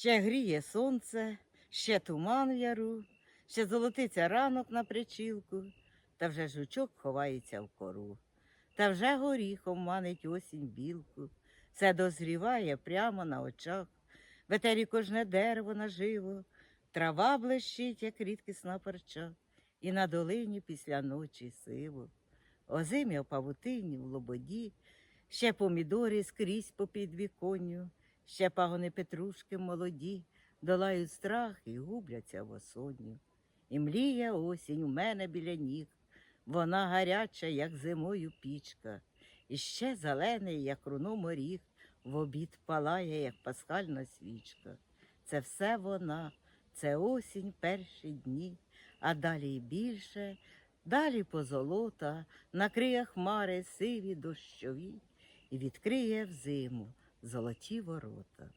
Ще гріє сонце, ще туман в яру, ще золотиться ранок на причілку, та вже жучок ховається в кору. Та вже горіхом манить осінь білку, все дозріває прямо на очах, в етері кожне дерево наживо, трава блищить, як рідкісна парча, і на долині після ночі сиво. Озим'я в павутині, в лободі, ще помідори скрізь по підвіконню, ще пагони петрушки молоді, долають страх і губляться в осонню. І мліє осінь у мене біля ніг, вона гаряча, як зимою пічка, і ще зелений, як руно моріг, в обід палає, як пасхальна свічка. Це все вона, це осінь перші дні, а далі й більше, далі позолота, накриє хмари сиві дощові і відкриє взиму золоті ворота.